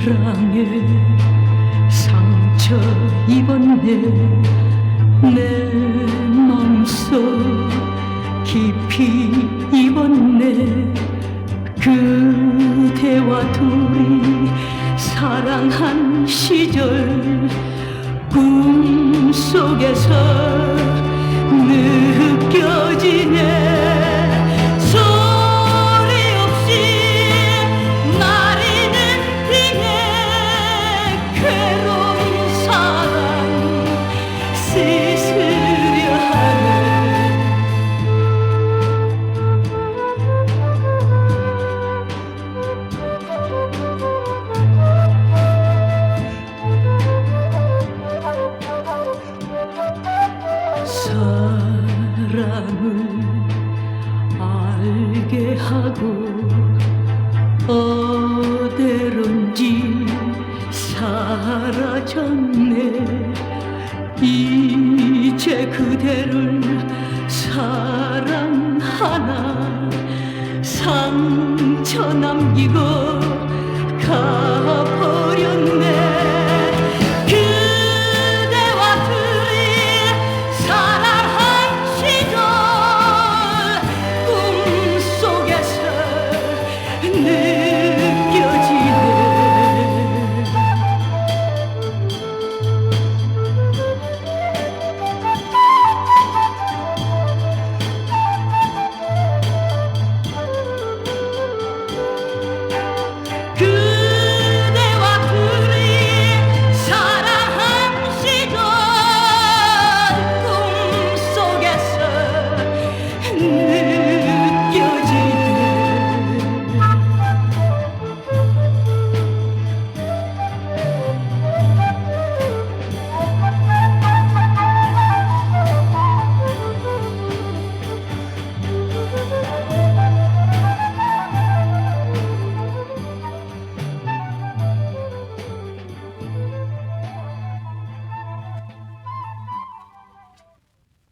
사랑에 상처 입었네. 내 맘속 깊이 입었네. 그대와 둘이 사랑한 시절 꿈속에서 사랑을 알게 하고 어디론지 사라졌네. 이제 그대를 사랑하나? 상처 남기고 가